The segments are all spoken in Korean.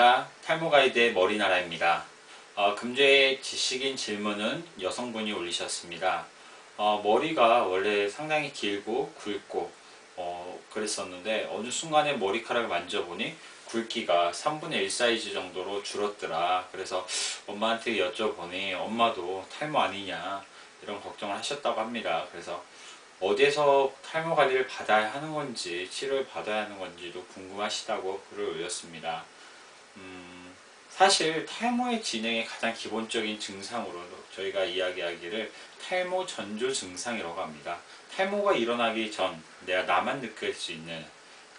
안녕하십니까 탈모가이드의 머리나라입니다. 어, 금주의 지식인 질문은 여성분이 올리셨습니다. 어, 머리가 원래 상당히 길고 굵고 어, 그랬었는데 어느 순간에 머리카락을 만져보니 굵기가 3분의 1 사이즈 정도로 줄었더라. 그래서 엄마한테 여쭤보니 엄마도 탈모 아니냐 이런 걱정을 하셨다고 합니다. 그래서 어디에서 탈모 관리를 받아야 하는 건지 치료를 받아야 하는 건지도 궁금하시다고 글을 올렸습니다. 음, 사실 탈모의 진행의 가장 기본적인 증상으로 저희가 이야기하기를 탈모 전조 증상이라고 합니다. 탈모가 일어나기 전 내가 나만 느낄 수 있는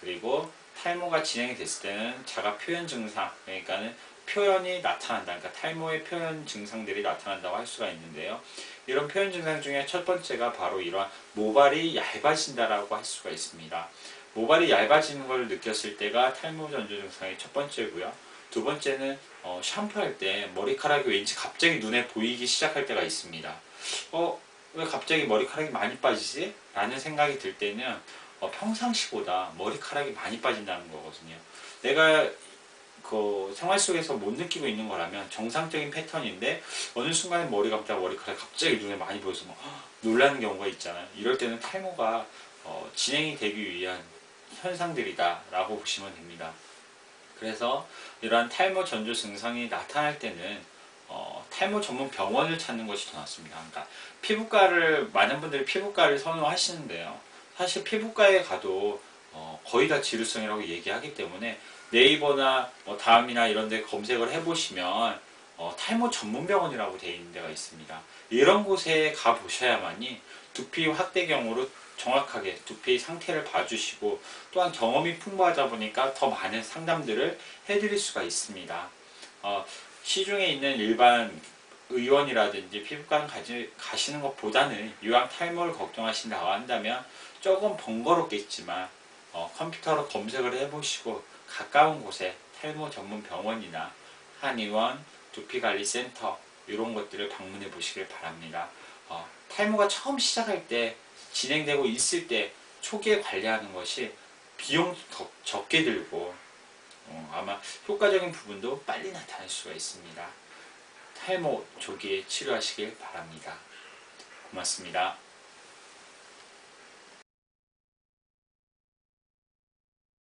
그리고 탈모가 진행이 됐을 때는 자가 표현 증상 그러니까는 표현이 나타난다. 그러니까 탈모의 표현 증상들이 나타난다고 할 수가 있는데요. 이런 표현 증상 중에 첫 번째가 바로 이러한 모발이 얇아진다라고 할 수가 있습니다. 모발이 얇아지는 걸 느꼈을 때가 탈모 전조 증상의 첫 번째고요. 두 번째는 어, 샴푸할 때 머리카락이 왠지 갑자기 눈에 보이기 시작할 때가 있습니다. 어, 왜 갑자기 머리카락이 많이 빠지지? 라는 생각이 들 때는 어, 평상시보다 머리카락이 많이 빠진다는 거거든요. 내가 그 생활 속에서 못 느끼고 있는 거라면 정상적인 패턴인데 어느 순간에 머리 감다 머리카락이 갑자기 눈에 많이 보여서 막 놀라는 경우가 있잖아요. 이럴 때는 탈모가 어, 진행이 되기 위한 현상들이다 라고 보시면 됩니다. 그래서 이러한 탈모 전조 증상이 나타날 때는 어, 탈모 전문 병원을 찾는 것이 더 낫습니다. 그러니까 피부과를 많은 분들이 피부과를 선호하시는데요. 사실 피부과에 가도 어, 거의 다 지루성이라고 얘기하기 때문에 네이버나 뭐 다음이나 이런 데 검색을 해보시면 어, 탈모 전문병원이라고 되어 있는 데가 있습니다. 이런 곳에 가보셔야만이 두피 확대경으로 정확하게 두피 상태를 봐주시고 또한 경험이 풍부하다 보니까 더 많은 상담들을 해드릴 수가 있습니다. 어, 시중에 있는 일반 의원이라든지 피부과 가시는 것보다는 유황 탈모를 걱정하신다고 한다면 조금 번거롭겠지만 어, 컴퓨터로 검색을 해보시고 가까운 곳에 탈모 전문 병원이나 한의원, 두피관리센터 이런 것들을 방문해 보시길 바랍니다. 어, 탈모가 처음 시작할 때 진행되고 있을 때 초기에 관리하는 것이 비용 적게 들고 어, 아마 효과적인 부분도 빨리 나타날 수가 있습니다. 탈모 조기에 치료하시길 바랍니다. 고맙습니다.